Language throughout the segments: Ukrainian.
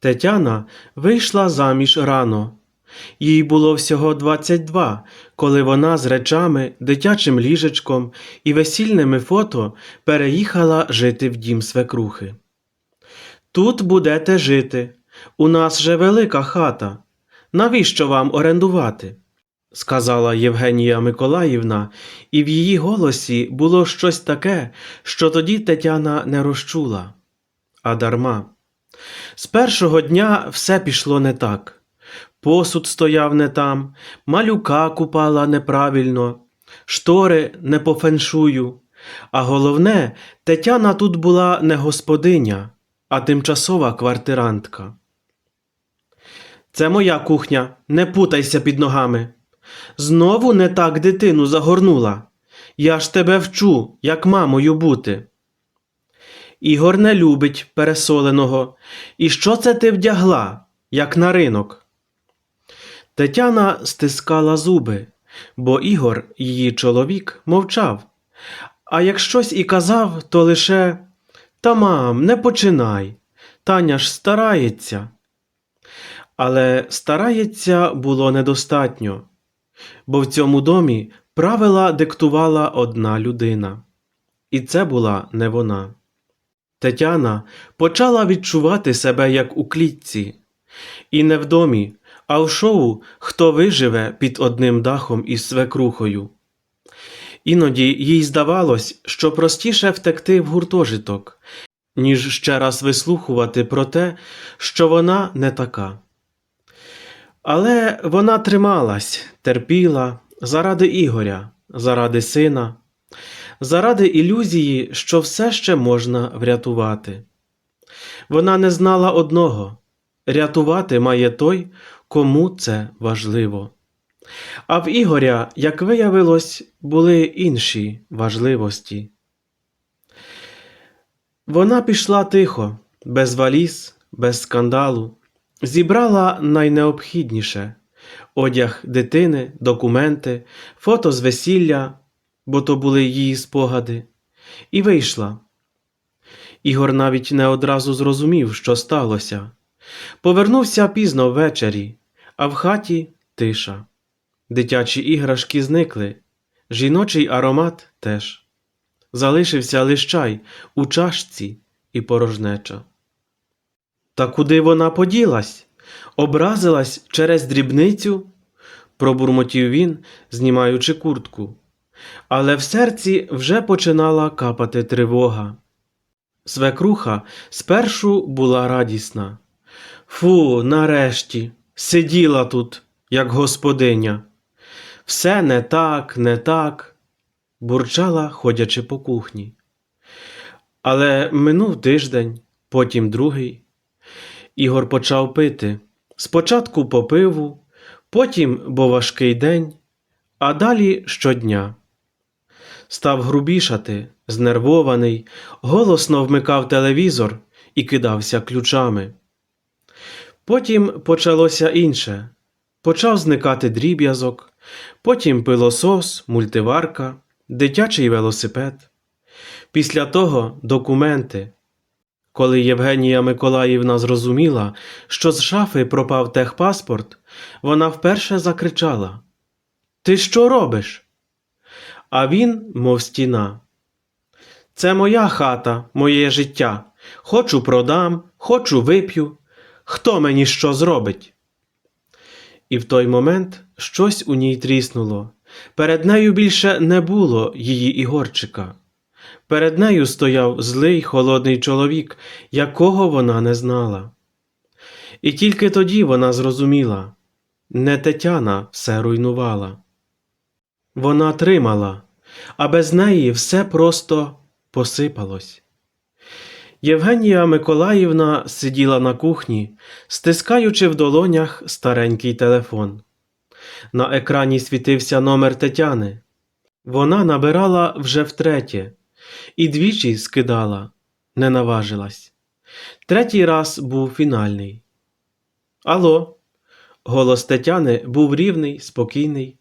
Тетяна вийшла заміж рано. Їй було всього 22, коли вона з речами, дитячим ліжечком і весільними фото переїхала жити в дім свекрухи. Тут будете жити. У нас же велика хата. Навіщо вам орендувати? сказала Євгенія Миколаївна, і в її голосі було щось таке, що тоді Тетяна не розчула. А дарма. З першого дня все пішло не так. Посуд стояв не там, малюка купала неправильно, штори не по феншую. А головне, Тетяна тут була не господиня, а тимчасова квартирантка. Це моя кухня, не путайся під ногами. Знову не так дитину загорнула. Я ж тебе вчу, як мамою бути. Ігор не любить пересоленого. І що це ти вдягла, як на ринок? Тетяна стискала зуби, бо Ігор, її чоловік, мовчав. А як щось і казав, то лише Та мам, не починай. Таня ж старається. Але старається було недостатньо, бо в цьому домі правила диктувала одна людина. І це була не вона. Тетяна почала відчувати себе як у клітці, і не в домі, а в шоу Хто виживе під одним дахом із свекрухою. Іноді їй здавалось, що простіше втекти в гуртожиток, ніж ще раз вислухувати про те, що вона не така. Але вона трималась, терпіла заради Ігоря, заради сина, заради ілюзії, що все ще можна врятувати. Вона не знала одного рятувати має той, кому це важливо. А в Ігоря, як виявилось, були інші важливості. Вона пішла тихо, без валіз, без скандалу, зібрала найнеобхідніше одяг дитини, документи, фото з весілля, бо то були її спогади, і вийшла. Ігор навіть не одразу зрозумів, що сталося. Повернувся пізно ввечері, а в хаті тиша. Дитячі іграшки зникли, жіночий аромат теж. Залишився лиш чай у чашці і порожнеча. Та куди вона поділась? Образилась через дрібницю? пробурмотів він, знімаючи куртку. Але в серці вже починала капати тривога. Свекруха спершу була радісна. Фу, нарешті, сиділа тут, як господиня. Все не так, не так, бурчала, ходячи по кухні. Але минув тиждень, потім другий. Ігор почав пити. Спочатку по пиву, потім бо важкий день, а далі щодня. Став грубішати, знервований, голосно вмикав телевізор і кидався ключами. Потім почалося інше. Почав зникати дріб'язок, потім пилосос, мультиварка, дитячий велосипед. Після того документи. Коли Євгенія Миколаївна зрозуміла, що з шафи пропав техпаспорт, вона вперше закричала Ти що робиш? А він, мов стіна. Це моя хата, моє життя. Хочу продам, хочу вип'ю. Хто мені що зробить? І в той момент щось у ній тріснуло. Перед нею більше не було її Ігорчика. Перед нею стояв злий холодний чоловік, якого вона не знала. І тільки тоді вона зрозуміла не Тетяна все руйнувала. Вона тримала, а без неї все просто посипалось. Євгенія Миколаївна сиділа на кухні, стискаючи в долонях старенький телефон. На екрані світився номер Тетяни. Вона набирала вже втретє і двічі скидала, не наважилась. Третій раз був фінальний. Алло. Голос Тетяни був рівний, спокійний,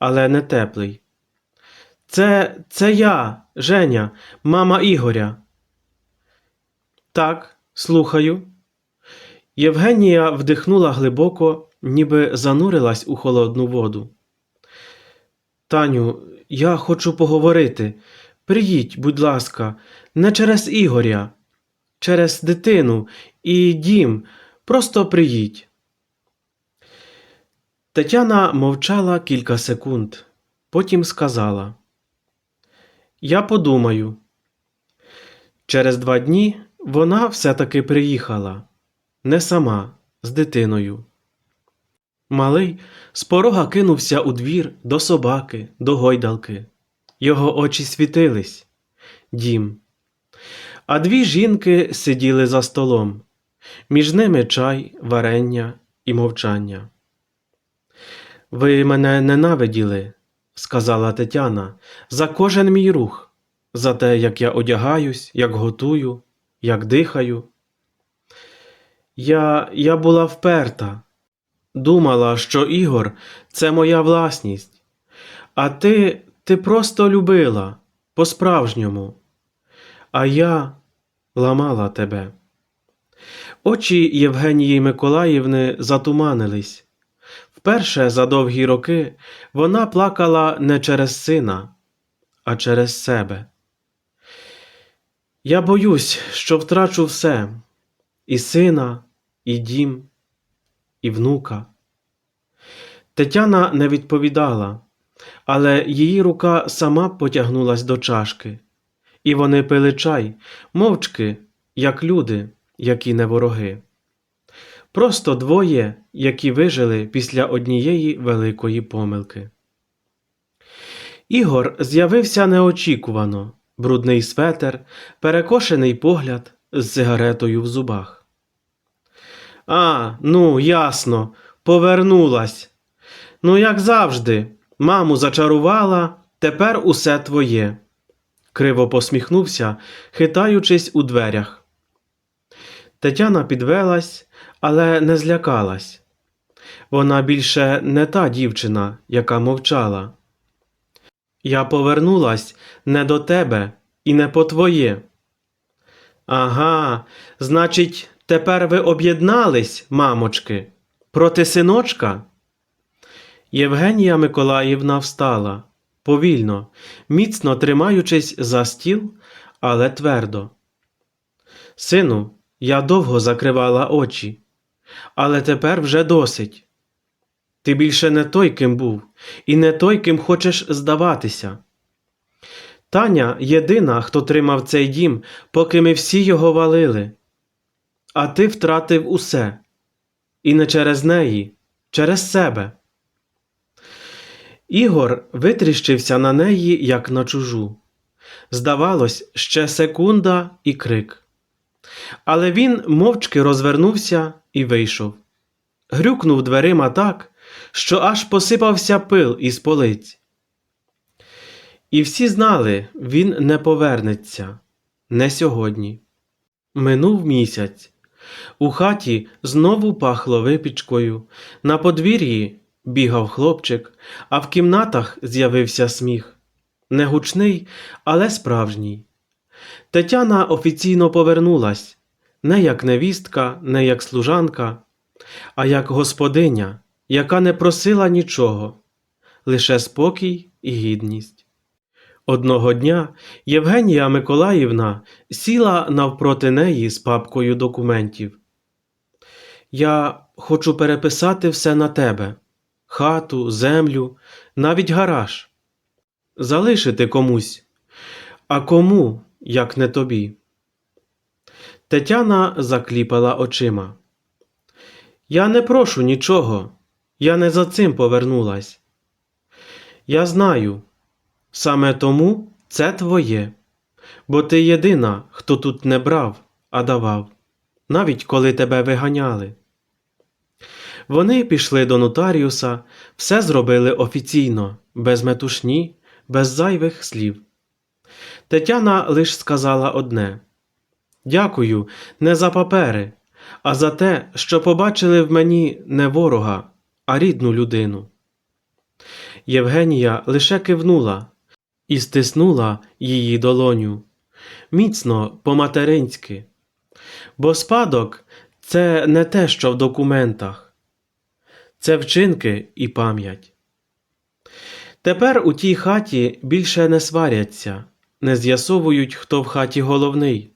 але не теплий. Це це я, Женя, мама Ігоря. Так, слухаю. Євгенія вдихнула глибоко, ніби занурилась у холодну воду. Таню, я хочу поговорити. Приїдь, будь ласка, не через Ігоря, через дитину і дім. Просто приїдь. Тетяна мовчала кілька секунд, потім сказала: Я подумаю. Через два дні вона все-таки приїхала, не сама, з дитиною. Малий з порога кинувся у двір до собаки, до гойдалки. Його очі світились. Дім. А дві жінки сиділи за столом. Між ними чай, варення і мовчання. Ви мене ненавиділи, сказала Тетяна, за кожен мій рух, за те, як я одягаюсь, як готую, як дихаю. Я, я була вперта, думала, що Ігор це моя власність, а ти, ти просто любила по-справжньому, а я ламала тебе. Очі Євгенії Миколаївни затуманились. Вперше за довгі роки вона плакала не через сина, а через себе. Я боюсь, що втрачу все і сина, і дім, і внука. Тетяна не відповідала, але її рука сама потягнулась до чашки, і вони пили чай, мовчки, як люди, які не вороги. Просто двоє, які вижили після однієї великої помилки. Ігор з'явився неочікувано, брудний светер, перекошений погляд з сигаретою в зубах. А, ну, ясно, повернулась. Ну, як завжди, маму зачарувала, тепер усе твоє. Криво посміхнувся, хитаючись у дверях. Тетяна підвелась, але не злякалась. Вона більше не та дівчина, яка мовчала. Я повернулась не до тебе і не по твоє. Ага, значить, тепер ви об'єднались, мамочки, проти синочка? Євгенія Миколаївна встала повільно, міцно тримаючись за стіл, але твердо. Сину, я довго закривала очі, але тепер вже досить. Ти більше не той, ким був, і не той, ким хочеш здаватися. Таня єдина, хто тримав цей дім, поки ми всі його валили. А ти втратив усе. І не через неї, через себе. Ігор витріщився на неї, як на чужу. Здавалось, ще секунда і крик. Але він мовчки розвернувся і вийшов. Грюкнув дверима так, що аж посипався пил із полиць. І всі знали, він не повернеться, не сьогодні. Минув місяць. У хаті знову пахло випічкою, на подвір'ї бігав хлопчик, а в кімнатах з'явився сміх. Не гучний, але справжній. Тетяна офіційно повернулась не як невістка, не як служанка, а як господиня, яка не просила нічого, лише спокій і гідність. Одного дня Євгенія Миколаївна сіла навпроти неї з папкою документів. Я хочу переписати все на тебе хату, землю, навіть гараж. Залишити комусь, а кому, як не тобі. Тетяна закліпала очима. Я не прошу нічого, я не за цим повернулась. Я знаю, саме тому це твоє, бо ти єдина, хто тут не брав, а давав, навіть коли тебе виганяли. Вони пішли до нотаріуса, все зробили офіційно, без метушні, без зайвих слів. Тетяна лиш сказала одне. Дякую не за папери, а за те, що побачили в мені не ворога, а рідну людину. Євгенія лише кивнула і стиснула її долоню, міцно по-материнськи, бо спадок це не те, що в документах, це вчинки і пам'ять. Тепер у тій хаті більше не сваряться, не з'ясовують, хто в хаті головний,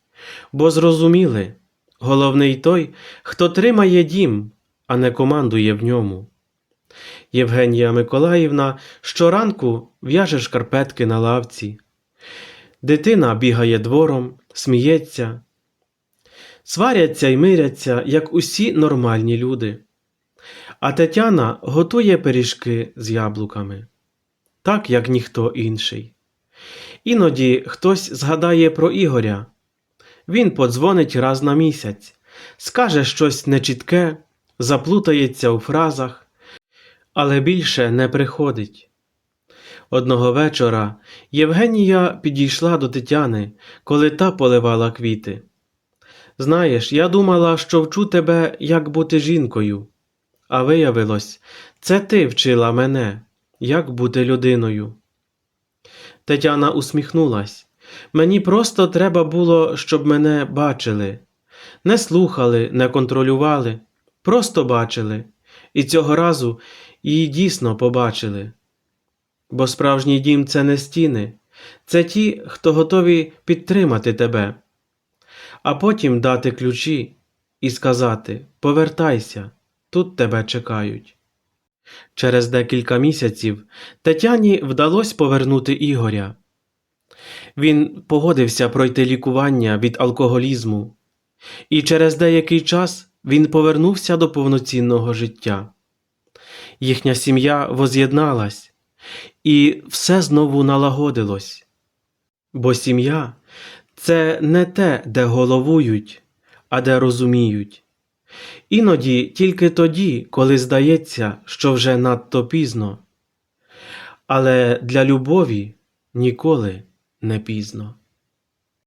бо зрозуміли головний той, хто тримає дім, а не командує в ньому. Євгенія Миколаївна щоранку в'яже шкарпетки на лавці. Дитина бігає двором, сміється. Сваряться й миряться, як усі нормальні люди. А Тетяна готує пиріжки з яблуками, так як ніхто інший. Іноді хтось згадає про Ігоря. Він подзвонить раз на місяць, скаже щось нечітке, заплутається у фразах, але більше не приходить. Одного вечора Євгенія підійшла до Тетяни, коли та поливала квіти. Знаєш, я думала, що вчу тебе, як бути жінкою, а виявилось, це ти вчила мене, як бути людиною. Тетяна усміхнулась. Мені просто треба було, щоб мене бачили. Не слухали, не контролювали, просто бачили. І цього разу її дійсно побачили. Бо справжній дім це не стіни, це ті, хто готові підтримати тебе, а потім дати ключі і сказати Повертайся, тут тебе чекають. Через декілька місяців Тетяні вдалося повернути Ігоря. Він погодився пройти лікування від алкоголізму, і через деякий час він повернувся до повноцінного життя. Їхня сім'я воз'єдналась, і все знову налагодилось. Бо сім'я це не те, де головують, а де розуміють. Іноді тільки тоді, коли здається, що вже надто пізно. Але для любові ніколи не пізно.